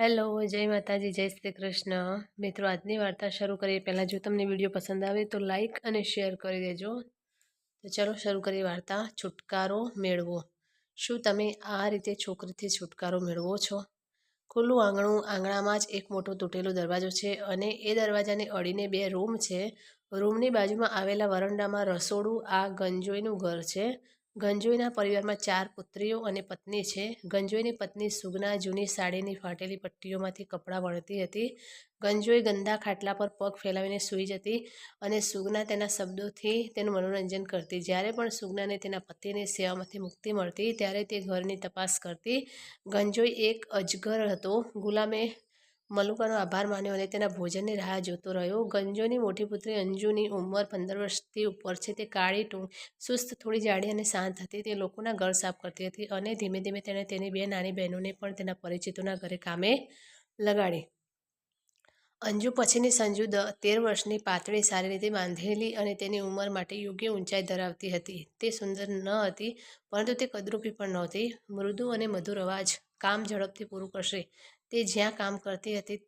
Hello, જય માતાજી, જય શ્રી કૃષ્ણ. મિત્રો, આજની વાર્તા શરૂ કરીએ. પહેલાં જો તમને વીડિયો પસંદ આવે તો લાઈક અને શેર કરી દેજો. તો ચાલો શરૂ કરીએ વાર્તા. છુટકારો મેળવો. શું તમે આ રીતે છોકરીથી છુટકારો મેળવો છો? ખુલ્લું આંગણું આંગણામાં જ એક મોટો તૂટેલો દરવાજો છે અને એ દરવાજાને અડીને બે રૂમ છે. રૂમની બાજુમાં આવેલા વરંડામાં રસોડું, આ ગંજોઈનું ઘર છે. ગંજોઈના પરિવારમાં ચાર પુત્રીઓ અને પત્ની છે. ગંજોઈની પત્ની સુગના જૂની સાડીની ફાટેલી પટ્ટીઓમાંથી કપડાં વળતી હતી. ગંજોઈ ગંદા ખાટલા પર પગ ફેલાવીને સૂઈ જતી અને સુગના તેના શબ્દોથી તેનું મનોરંજન કરતી. જ્યારે પણ સુગનાને તેના પતિની સેવામાંથી મુક્તિ મળતી, ત્યારે તે ઘરની તપાસ કરતી. ગંજોઈ એક અજગર હતો. ગુલામે મલુકાનો આભાર માન્યો અને તેના ભોજનની રાહ જોતો રહ્યો. ગંજોની મોટી પુત્રી અંજુની ઉંમર પંદર વર્ષથી ઉપર છે. તે કાળી, ટૂંક, સુસ્ત, થોડી જાડી અને શાંત હતી. તે લોકોના ઘર સાફ કરતી હતી અને ધીમે ધીમે તેણે તેની બે નાની બહેનોને પણ તેના પરિચિતોના ઘરે કામે લગાડી. અંજુ પછીની સંજુ દ તેર વર્ષની પાતળી સારી રીતે બાંધેલી અને તેની ઉંમર માટે યોગ્ય ઊંચાઈ ધરાવતી હતી. તે સુંદર ન હતી, પરંતુ તે કદરૂપી પણ નહોતી. મૃદુ અને મધુર અવાજ કામ ઝડપથી પૂરું કરશે. તે જ્યાં કામ કરતી હતી,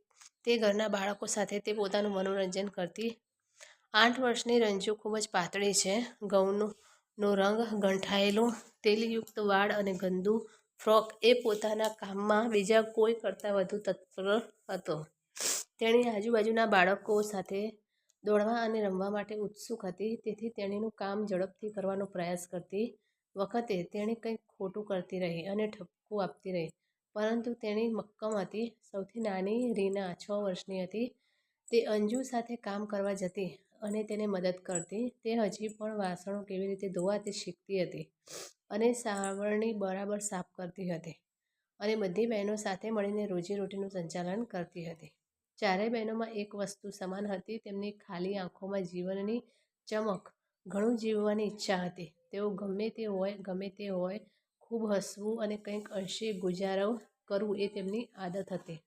તે ઘરના બાળકો સાથે તે પોતાનું મનોરંજન કરતી. આઠ વર્ષની રંજુ ખૂબ જ પાતળી છે. ઘઉંનું નો રંગ ગંઠાયેલો, તેલયુક્ત વાળ અને ગંદુ ફ્રોક એ પોતાના કામમાં બીજા કોઈ કરતાં વધુ તત્પર હતો. તેણી આજુબાજુના બાળકો સાથે દોડવા અને રમવા માટે ઉત્સુક હતી, તેથી તેણીનું કામ ઝડપથી કરવાનો પ્રયાસ કરતી વખતે તેણી કંઈક ખોટું કરતી રહી અને ઠપકો આપતી રહી. પરંતુ તેણી મક્કમ હતી. સૌથી નાની રીના છ વર્ષની હતી. તે અંજુ સાથે કામ કરવા જતી અને તેને મદદ કરતી. તે હજી પણ વાસણો કેવી રીતે ધોવા તે શીખતી હતી અને સાવરણી બરાબર સાફ કરતી હતી અને બધી બહેનો સાથે મળીને રોજીરોટીનું સંચાલન કરતી હતી. ચારેય બહેનોમાં એક વસ્તુ સમાન હતી. તેમની ખાલી આંખોમાં જીવનની ચમક, ઘણું જીવવાની ઈચ્છા હતી. તેઓ ગમે તે હોય, ગમે તે હોય, ખૂબ હસવું અને કંઈક અંશે ગુજારો કરવું એ તેમની આદત હતી.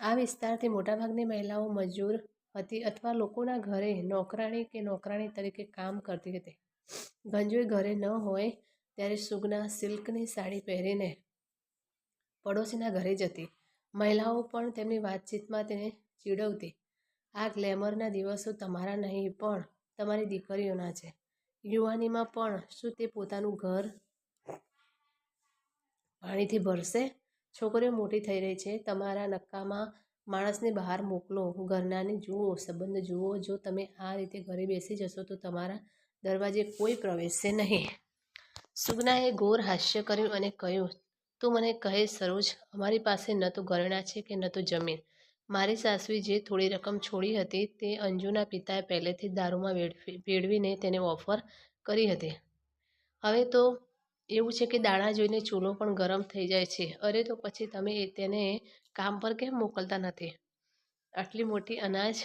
આ વિસ્તારથી મોટાભાગની મહિલાઓ મજૂર હતી અથવા લોકોના ઘરે નોકરાણી કે નોકરાણી તરીકે કામ કરતી હતી. ગંજોઈ ઘરે ન હોય ત્યારે સુગના સિલ્કની સાડી પહેરીને પડોશીના ઘરે જતી. મહિલાઓ પણ તેમની વાતચીતમાં તેને ચીડવતી. આ ગ્લેમરના દિવસો તમારા નહીં પણ તમારી દીકરીઓના છે. યુવાનીમાં પણ શું તે પોતાનું ઘર પાણીથી ભરશે. છોકરીઓ મોટી થઈ રહી છે. તમારા નક્કામાં માણસને બહાર મોકલો. ઘરનાને જુઓ, સંબંધ જુઓ. જો તમે આ રીતે ઘરે બેસી જશો, તો તમારા દરવાજે કોઈ પ્રવેશશે નહીં. સુગનાએ ઘોર હાસ્ય કર્યું અને કહ્યું, તું મને કહે સરોજ, અમારી પાસે ન તો ઘરેણાં છે કે ન તો જમીન. મારી સાસવી જે થોડી રકમ છોડી હતી, તે અંજુના પિતાએ પહેલેથી દારૂમાં વેડવી વેડવીને તેને ઓફર કરી હતી. હવે તો એવું છે કે દાણા જોઈને ચૂલો પણ ગરમ થઈ જાય છે. અરે તો પછી તમે તેને કામ પર કેમ મોકલતા નથી? આટલી મોટી અનાજ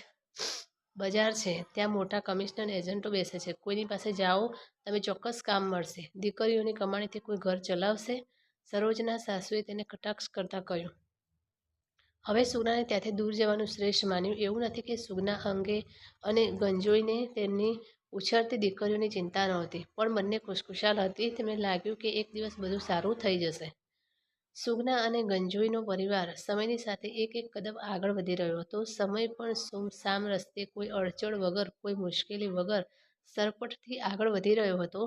બજાર છે, ત્યાં મોટા કમિશનર એજન્ટો બેસે છે. કોઈની પાસે જાઓ, તમે ચોક્કસ કામ મળશે. દીકરીઓની કમાણીથી કોઈ ઘર ચલાવશે? સરોજના સાસુએ તેને કટાક્ષ કરતાં કહ્યું. હવે સુગનાને ત્યાંથી દૂર જવાનું શ્રેષ્ઠ માન્યું. એવું નથી કે સુગના અંગે અને ગંજોઈને તેમની ઉછળતી દીકરીઓની ચિંતા નહોતી, પણ બંને ખુશખુશાલ હતી. તેમને લાગ્યું કે એક દિવસ બધું સારું થઈ જશે. સુગના અને ગંજોઈનો પરિવાર સમયની સાથે એક એક કદમ આગળ વધી રહ્યો હતો. સમય પણ સુમ સામ રસ્તે કોઈ અડચણ વગર, કોઈ મુશ્કેલી વગર સરપટથી આગળ વધી રહ્યો હતો.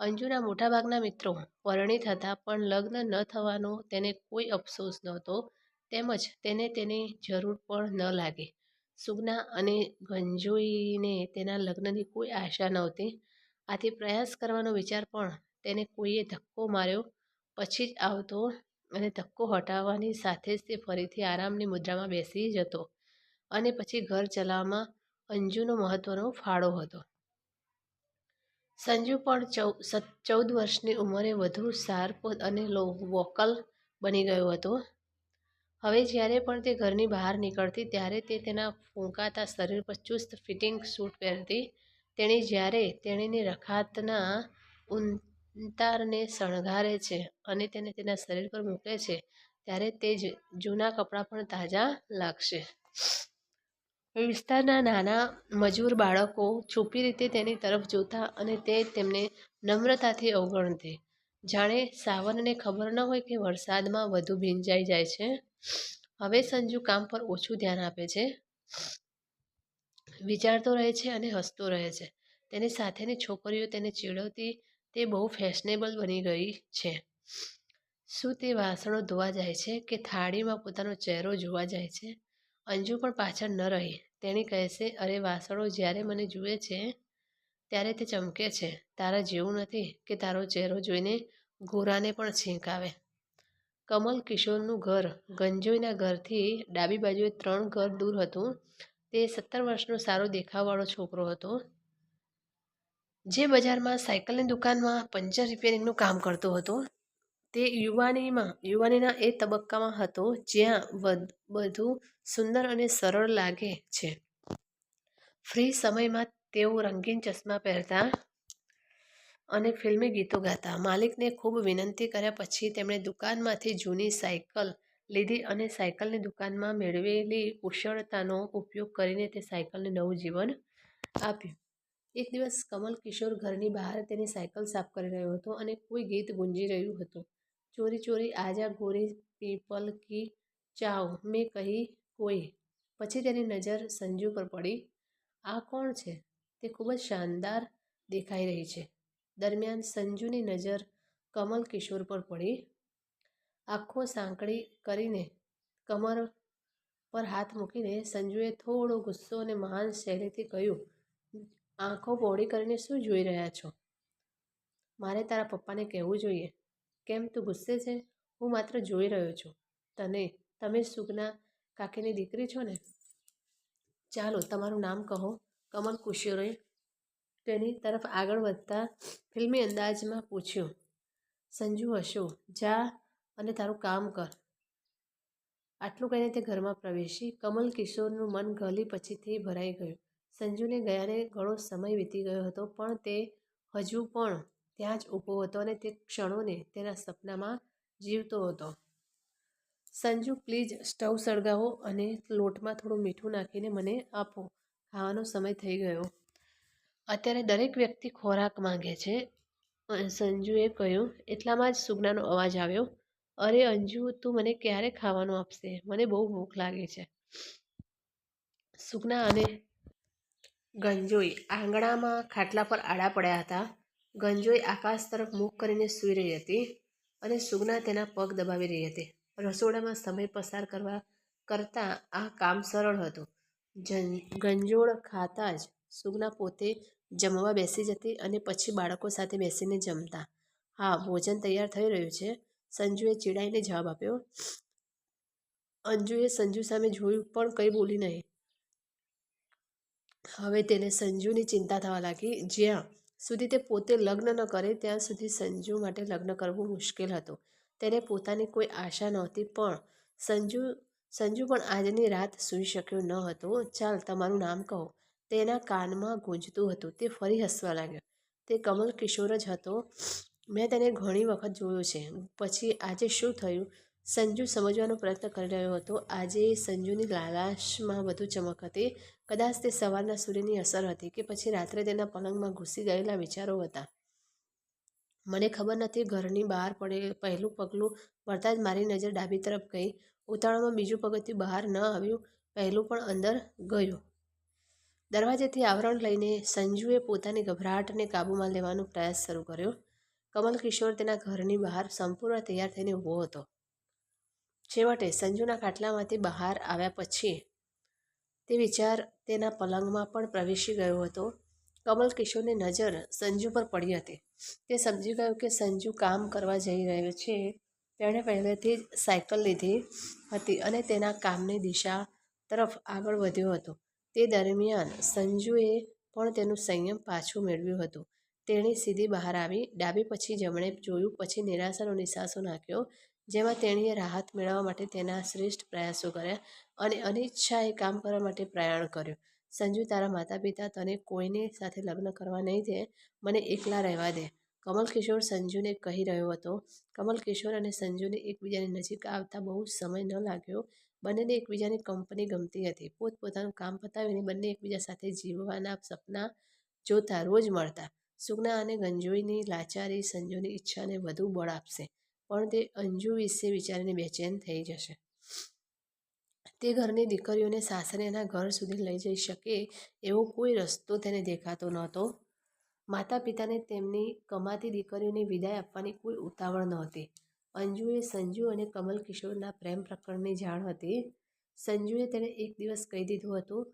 અંજુના મોટાભાગના મિત્રો પરણિત હતા, પણ લગ્ન ન થવાનો તેને કોઈ અફસોસ નહોતો. તેમજ તેને તેની જરૂર પણ ન લાગી. સુગના અને ગંજોઈને તેના લગ્નની કોઈ આશા નહોતી. આથી પ્રયાસ કરવાનો વિચાર પણ તેને કોઈએ ધક્કો માર્યો, પછી જ આવતો અને ધક્કો હટાવવાની સાથે જ તે ફરીથી આરામની મુદ્રામાં બેસી જતો અને પછી ઘર ચલાવવામાં અંજુનો મહત્વનો ફાળો હતો. સંજુ પણ ચૌદ વર્ષની ઉંમરે વધુ શાર્પ અને લો, વોકલ બની ગયો હતો. હવે જ્યારે પણ તે ઘરની બહાર નીકળતી, ત્યારે તે તેના ફૂંકાતા શરીર પર ચુસ્ત ફિટિંગ સૂટ પહેરતી. તેણી જ્યારે તેણીની રખાતના ઉંતારને શણગારે છે અને તેને તેના શરીર પર મૂકે છે, ત્યારે તે જ જૂના કપડાં પણ તાજા લાગશે. વિસ્તારના નાના મજૂર બાળકો છુપી રીતે તેની તરફ જોતા અને તે તેમને નમ્રતાથી અવગણતી. જાણે સાવનને ખબર ન હોય કે વરસાદમાં વધુ ભીંજાઈ જાય છે. હવે સંજુ કામ પર ઓછું ધ્યાન આપે છે. વિચારતો રહે છે અને હસતો રહે છે. તેની સાથેની છોકરીઓ તેને ચીડવતી તે બહુ ફેશનેબલ બની ગઈ છે. શું તે વાસણો ધોવા જાય છે કે થાળીમાં પોતાનો ચહેરો જોવા જાય છે? અંજુ પણ પાછળ ન રહી. તેણી કહેશે, અરે, વાસણો જ્યારે મને જુએ છે, ત્યારે તે ચમકે છે. તારા જેવું નથી કે તારો ચહેરો જોઈને ગોરાને પણ છીંક આવે. કમલ કિશોરનું ઘર. ગંજોઈના ઘરથી ડાબી બાજુએ ત્રણ ઘર દૂર હતું. તે સત્તર વર્ષનો સારો દેખાવવાળો છોકરો હતો. જે બજારમાં સાયકલની દુકાનમાં પંચર રિપેરિંગનું કામ કરતો હતો. તે યુવાનીમાં, યુવાનીના એ તબક્કામાં હતો જ્યાં બધું સુંદર અને સરળ લાગે છે. ફ્રી સમયમાં તેઓ રંગીન ચશ્મા પહેરતા અને ફિલ્મી ગીતો ગાતા. માલિકને ખૂબ વિનંતી કર્યા પછી તેમણે દુકાનમાંથી જૂની સાયકલ લીધી અને સાયકલની દુકાનમાં મેળવેલી કુશળતાનો ઉપયોગ કરીને તે સાયકલને નવું જીવન આપ્યું. એક દિવસ કમલ કિશોર ઘરની બહાર તેની સાયકલ સાફ કરી રહ્યો હતો અને કોઈ ગીત ગુંજી રહ્યું હતું. ચોરી ચોરી, આજા, ગોરી, પીપલ કી ચાવ, મેં કહી કોઈ. પછી તેની નજર સંજુ પર પડી. આ કોણ છે? તે ખૂબ જ શાનદાર દેખાઈ રહી છે. દરમિયાન સંજુની નજર કમલ કિશોર પર પડી. આંખો સાંકડી કરીને કમર પર હાથ મૂકીને સંજુએ થોડો ગુસ્સો અને મહાન શૈલીથી કહ્યું, આંખો પહોળી કરીને શું જોઈ રહ્યા છો? મારે તારા પપ્પાને કહેવું જોઈએ. કેમ તું ગુસ્સે છે? હું માત્ર જોઈ રહ્યો છું. તને, તમે સુગના કાકીની દીકરી છો ને? ચાલો, તમારું નામ કહો. કમલ કિશોરે તેની તરફ આગળ વધતા ફિલ્મી અંદાજમાં પૂછ્યું, સંજુ હશો, જા અને તારું કામ કર. આટલું કહીને તે ઘરમાં પ્રવેશી. કમલ કિશોરનું મન ગલી પછીથી ભરાઈ ગયું. સંજુને ગયાને ઘણો સમય વીતી ગયો હતો, પણ તે હજુ પણ ત્યાં જ ઊભો હતો અને તે ક્ષણોને તેના સપનામાં જીવતો હતો. સંજુ, પ્લીઝ સ્ટવ સળગાવો અને લોટમાં થોડું મીઠું નાખીને મને આપો. ખાવાનો સમય થઈ ગયો. અત્યારે દરેક વ્યક્તિ ખોરાક માંગે છે. સંજુએ કહ્યું, એટલામાં જ સુજ્ઞાનો અવાજ આવ્યો. અરે, અંજુ, તું મને ક્યારે ખાવાનું આપશે? મને બહુ ભૂખ લાગે છે. સુજ્ઞા અને ગંજોઈ આંગણામાં ખાટલા પર આડા પડ્યા હતા. ગંજોઈ આકાશ તરફ મુખ કરીને સૂઈ રહી હતી અને સુગના તેના પગ દબાવી રહી હતી. રસોડામાં સમય પસાર કરવા કરતાં આ કામ સરળ હતું. ગંજોળ ખાતા જ સુગના પોતે જમવા બેસી જતી અને પછી બાળકો સાથે બેસીને જમતા. હા, ભોજન તૈયાર થઈ રહ્યું છે. સંજુએ ચીડાઈને જવાબ આપ્યો. અંજુએ સંજુ સામે જોયું પણ કંઈ બોલી નહીં. હવે તેને સંજુની ચિંતા થવા લાગી. જ્યાં સુધી તે પોતે લગ્ન ન કરે, ત્યાં સુધી સંજુ માટે લગ્ન કરવું મુશ્કેલ હતું. તેને પોતાની કોઈ આશા નહોતી, પણ સંજુ સંજુ પણ આજની રાત સૂઈ શક્યો ન હતો. ચાલ, તમારું નામ કહો. તેના કાનમાં ગૂંજતું હતું. તે ફરી હસવા લાગ્યો. તે કમલ કિશોર જ હતો. મેં તેને ઘણી વખત જોયો છે. પછી આજે શું થયું? સંજુ સમજવાનો પ્રયત્ન કરી રહ્યો હતો. આજે સંજુની લાલાશમાં વધુ ચમક હતી. કદાચ તે સવારના સૂર્યની અસર હતી કે પછી રાત્રે તેના પલંગમાં ઘૂસી ગયેલા વિચારો હતા. મને ખબર નથી, ઘરની બહાર પડે, પહેલું પગલું વળતા જ મારી નજર ડાબી તરફ ગઈ. ઉતાળામાં બીજું પગથિયું બહાર ન આવ્યું. પહેલું પણ અંદર ગયું. દરવાજેથી આવરણ લઈને સંજુએ પોતાની ગભરાટને કાબૂમાં લેવાનો પ્રયાસ શરૂ કર્યો. કમલ કિશોર તેના ઘરની બહાર સંપૂર્ણ તૈયાર થઈને ઊભો હતો. છેવટે સંજુના ખાટલામાંથી બહાર આવ્યા પછી તે વિચાર તેના પલંગમાં પણ પ્રવેશી ગયો હતો. કમલ કિશોરની નજર સંજુ પર પડી હતી. તે સમજી ગયો કે સંજુ કામ કરવા જઈ રહ્યો છે. તેણે પહેલેથી જ સાયકલ લીધી હતી અને તેના કામની દિશા તરફ આગળ વધ્યો હતો. તે દરમિયાન સંજુએ પણ તેનું સંયમ પાછું મેળવ્યું હતું. તેણે સીધી બહાર આવી, ડાબી પછી જમણે જોયું, પછી નિરાશાનો નિશાસો નાખ્યો, જેમાં તેણીએ રાહત મેળવવા માટે તેના શ્રેષ્ઠ પ્રયાસો કર્યા અને અનિચ્છાએ કામ કરવા માટે પ્રયાણ કર્યું. સંજુ, તારા માતા પિતા તને કોઈની સાથે લગ્ન કરવા નહીં દે, મને એકલા રહેવા દે. કમલ કિશોર સંજુને કહી રહ્યો હતો. કમલ કિશોર અને સંજુને એકબીજાની નજીક આવતા બહુ સમય ન લાગ્યો. બંનેને એકબીજાની કંપની ગમતી હતી. પોતપોતાનું કામ પતાવીને બંને એકબીજા સાથે જીવવાના સપના જોતા રોજ મળતા. સુગના અને ગંજોઈની લાચારી સંજુની ઈચ્છાને વધુ બળ આપશે, પણ તે અંજુ વિશે વિચારીને બેચેન થઈ જશે. તે ઘરની દીકરીઓને સાસરે એના ઘર સુધી લઈ જઈ શકે એવો કોઈ રસ્તો તેને દેખાતો નહોતો. માતા પિતાને તેમની કમાતી દીકરીઓને વિદાય આપવાની કોઈ ઉતાવળ નહોતી. અંજુએ સંજુ અને કમલ કિશોરના પ્રેમ પ્રકરણની જાણ હતી. સંજુએ તેને એક દિવસ કહી દીધું હતું,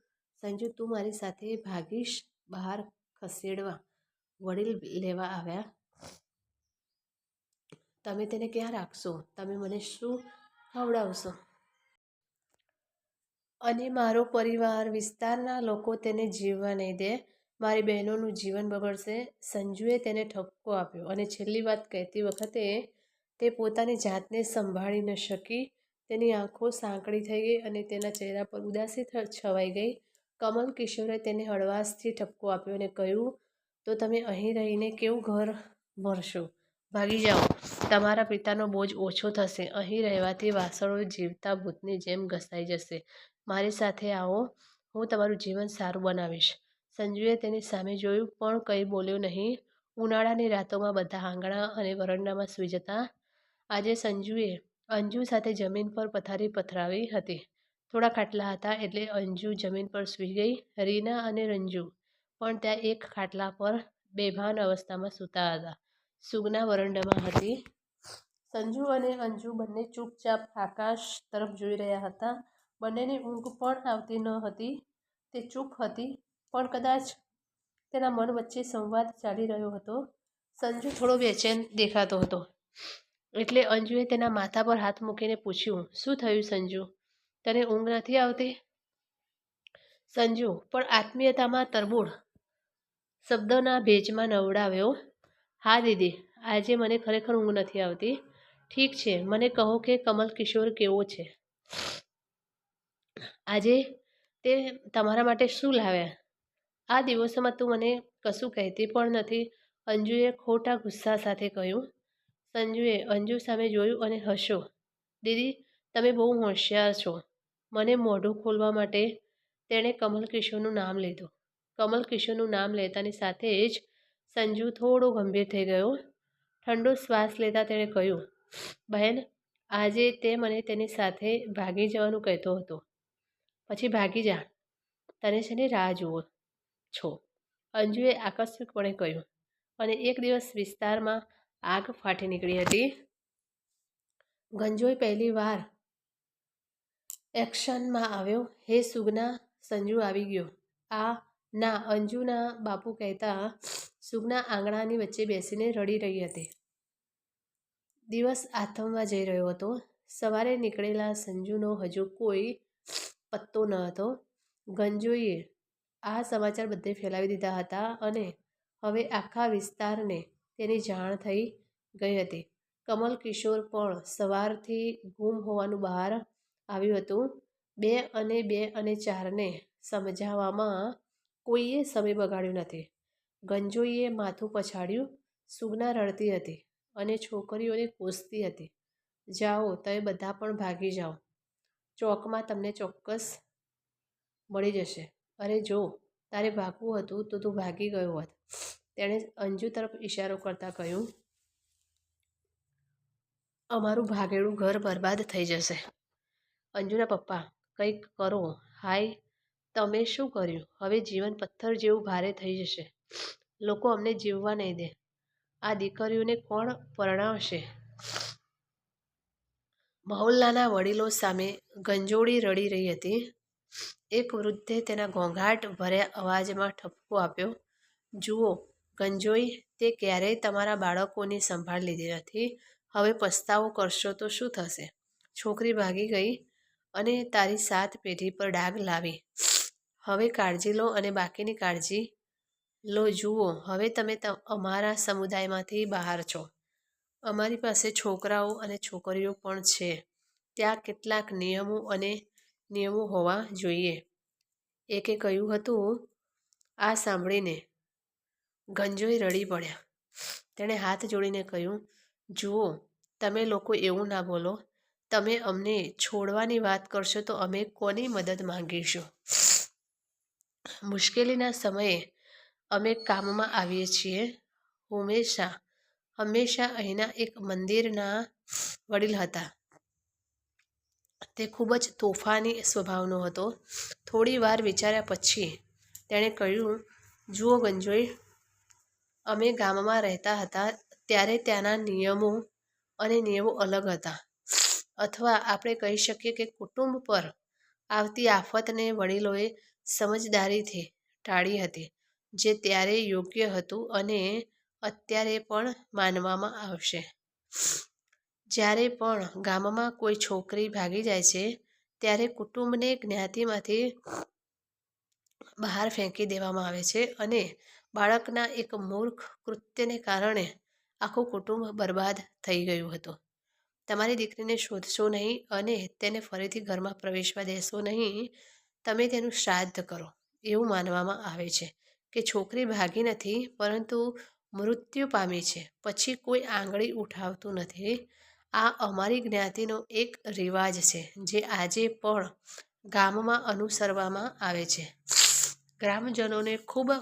સંજુ, તું મારી સાથે ભાગીશ બહાર ખસેડવા, વડીલ લેવા આવ્યા. તમે તેને ક્યાં રાખશો? તમે મને શું ખવડાવશો? અને મારો પરિવાર વિસ્તારના લોકો તેને જીવવા નહીં દે. મારી બહેનોનું જીવન બગડશે. સંજુએ તેને ઠપકો આપ્યો અને છેલ્લી વાત કહેતી વખતે તે પોતાની જાતને સંભાળી ન શકી. તેની આંખો સાંકડી થઈ ગઈ અને તેના ચહેરા પર ઉદાસી છવાઈ ગઈ. કમલ કિશોરે તેને હળવાશથી ઠપકો આપ્યો અને કહ્યું, તો તમે અહીં રહીને કેવું ઘર ભરશો? ભાગી જાઓ. તમારા પિતાનો બોજ ઓછો થશે. અહીં રહેવાથી વાસણો જીવતા ભૂતની જેમ ઘસાઈ જશે. મારી સાથે આવો. હું તમારું જીવન સારું બનાવીશ. સંજુએ તેની સામે જોયું, પણ કંઈ બોલ્યો નહીં. ઉનાળાની રાતોમાં બધા આંગણા અને વરંડામાં સૂઈ જતા આજે સંજુએ અંજુ સાથે જમીન પર પથારી પથરાવી હતી. થોડા ખાટલા હતા એટલે અંજુ જમીન પર સૂઈ ગઈ, રીના અને રંજુ. પણ ત્યાં એક ખાટલા પર બેભાન અવસ્થામાં સૂતા હતા. સુગના વરંડામાં હતી. સંજુ અને અંજુ બંને ચૂપચાપ આકાશ તરફ જોઈ રહ્યા હતા. બંનેની ઊંઘ પણ આવતી ન હતી. તે ચૂપ હતી, પણ કદાચ તેના મન વચ્ચે સંવાદ ચાલી રહ્યો હતો. સંજુ થોડો બેચેન દેખાતો હતો. એટલે અંજુએ તેના માથા પર હાથ મૂકીને પૂછ્યું, શું થયું સંજુ? તને ઊંઘ નથી આવતી? સંજુ, પણ આત્મીયતામાં તરબૂળ. શબ્દોના ભેજમાં નવડાવ્યો, હા દીદી, આજે મને ખરેખર ઊંઘ નથી આવતી. ઠીક છે, મને કહો કે કમલ કિશોર કેવો છે? આજે તે તમારા માટે શું લાવ્યા? આ દિવસોમાં તું મને કશું કહેતી પણ નથી. અંજુએ ખોટા ગુસ્સા સાથે કહ્યું સંજુએ અંજુ સામે જોયું અને હસ્યો. દીદી, તમે બહુ હોશિયાર છો. મને મોઢું ખોલવા માટે તેણે કમલ કિશોરનું નામ લીધું. કમલ કિશોરનું નામ લેતાની સાથે જ સંજુ થોડો ગંભીર થઈ ગયો. ઠંડો શ્વાસ લેતા તેણે કહ્યું, બહેન, આજે તે મને તેની સાથે ભાગી જવાનું કહેતો હતો. પછી ભાગી જા. તને છે ને રાહ જુઓ છો. અંજુએ આકસ્મિકપણે કહ્યું. અને એક દિવસ વિસ્તારમાં આગ ફાટી નીકળી હતી ગંજોઈ પહેલી વાર એક્શનમાં આવ્યો। હે સુગના, સંજુ આવી ગયો। આ ના, અંજુના બાપુ કહેતા સુગના આંગણાની વચ્ચે બેસીને રડી રહી હતી। દિવસ આથમવા જઈ રહ્યો હતો। સવારે નીકળેલા સંજુનો હજુ કોઈ પત્તો ન હતો। ગંજોઈએ આ સમાચાર બધે ફેલાવી દીધા હતા અને હવે આખા વિસ્તારને તેની જાણ થઈ ગઈ હતી. કમલ કિશોર પણ સવારથી ગુમ હોવાનું બહાર આવ્યું હતું. બે અને બે અને ચારને સમજાવવામાં કોઈએ સમય બગાડ્યો નથી. ગંજોઈએ માથું પછાડ્યું, સુગના રડતી હતી અને છોકરીઓને કોસતી હતી. જાઓ, તમે બધા પણ ભાગી જાઓ. ચોકમાં તમને ચોક્કસ મળી જશે. અરે જો, તારે ભાગવું હતું તો તું ભાગી ગયો હોત. તેણે અંજુ તરફ ઇશારો કરતાં કહ્યું, અમારું ભાગેડું ઘર બરબાદ થઈ જશે. અંજુના પપ્પા, કંઈક કરો. હાય, તમે શું કર્યું? હવે જીવન પથ્થર જેવું ભારે થઈ જશે. લોકો અમને જીવવા નહીં દે. આ દીકરીઓને કોણ પરણાવશે? મહોલ્લાના વડીલો સામે ગંજોળી રડી રહી હતી. એક વૃદ્ધે તેના ઘોંઘાટ ભર્યા અવાજમાં ઠપકો આપ્યો, જુઓ ગંજોઈ તે ક્યારેય તમારા બાળકોની સંભાળ લીધી નથી. હવે પસ્તાવો કરશો તો શું થશે? છોકરી ભાગી ગઈ અને તારી સાત પેઢી પર ડાઘ લાવી. હવે કાળજી લો અને બાકીની કાળજી લો, જુઓ, હવે તમે અમારા સમુદાયમાંથી બહાર છો. અમારી પાસે છોકરાઓ અને છોકરીઓ પણ છે. ત્યાં કેટલાક નિયમો અને નિયમો હોવા જોઈએ. એકે કહ્યું હતું, આ સાંભળીને ગંજોઈ રડી પડ્યા. તેણે હાથ જોડીને કહ્યું, જુઓ, તમે લોકો એવું ના બોલો. તમે અમને છોડવાની વાત કરશો તો અમે કોની મદદ માંગીશું? મુશ્કેલીના સમયે અમે કામમાં આવીએ છીએ. હંમેશા હંમેશા અહીંના એક મંદિરના વડીલ હતા. તે ખૂબ જ તોફાની સ્વભાવનો હતો. થોડી વાર વિચાર્યા પછી તેણે કહ્યું, જુઓ ગંજોઈ અમે ગામમાં રહેતા હતા ત્યારે ત્યાંના નિયમો અને નિયમો અલગ હતા. અથવા આપણે કહી શકીએ કે કુટુંબ પર આવતી આફતને વડીલોએ સમજદારીથી ટાળી હતી, જે ત્યારે યોગ્ય હતું અને અત્યારે પણ માનવામાં આવશે. જ્યારે પણ ગામમાં કોઈ છોકરી ભાગી જાય છે, ત્યારે કુટુંબને જ્ઞાતિમાંથી બહાર ફેંકી દેવામાં આવે છે અને બાળકના એક મૂર્ખ કૃત્યને કારણે આખું કુટુંબ બરબાદ થઈ ગયું હતું. તમારી દીકરીને શોધશો નહીં અને તેને ફરીથી ઘરમાં પ્રવેશવા દેશો નહીં, તમે તેનું શ્રાદ્ધ કરો, એવું માનવામાં આવે છે કે છોકરી ભાગી નથી, પરંતુ મૃત્યુ પામી છે. પછી કોઈ આંગળી ઉઠાવતું નથી. આ અમારી જ્ઞાતિનો એક રિવાજ છે, જે આજે પણ ગામમાં અનુસરવામાં આવે છે. ગ્રામજનોને ખૂબ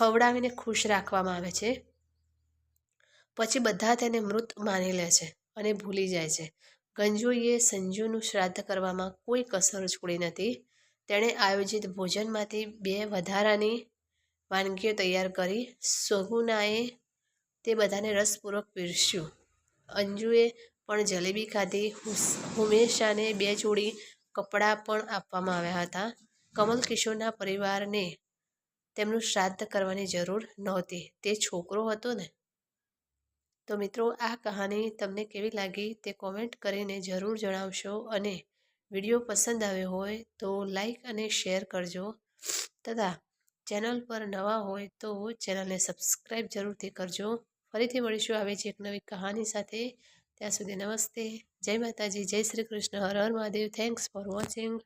ખવડાવીને ખુશ રાખવામાં આવે છે. પછી બધા તેને મૃત માની લે છે અને ભૂલી જાય છે. ગંજુએ સંજુનું શ્રાદ્ધ કરવામાં કોઈ કસર છોડી નથી. તેણે આયોજિત ભોજનમાંથી બે વધારાની વાનગીઓ તૈયાર કરી. સોગુનાએ તે બધાને રસપૂર્વક પીરસ્યું. અંજુએ પણ જલેબી ખાધી. હુમેશાને બે જોડી કપડાં પણ આપવામાં આવ્યા હતા. કમલ કિશોરના પરિવારને તેમનું શ્રાદ્ધ કરવાની જરૂર નહોતી. તે છોકરો હતો ને? તો મિત્રો, આ કહાની તમને કેવી લાગી તે કોમેન્ટ કરીને જરૂર જણાવશો અને વીડિયો પસંદ આવ્યો હોય તો લાઈક અને શેર કરજો. તથા ચેનલ પર નવા હોય તો ચેનલને સબસ્ક્રાઈબ જરૂરથી કરજો. ફરીથી મળીશું આવી જ એક નવી કહાની સાથે. ત્યાં સુધી નમસ્તે. જય માતાજી. જય Shri Krishna. Har Har Mahadev. Thanks for watching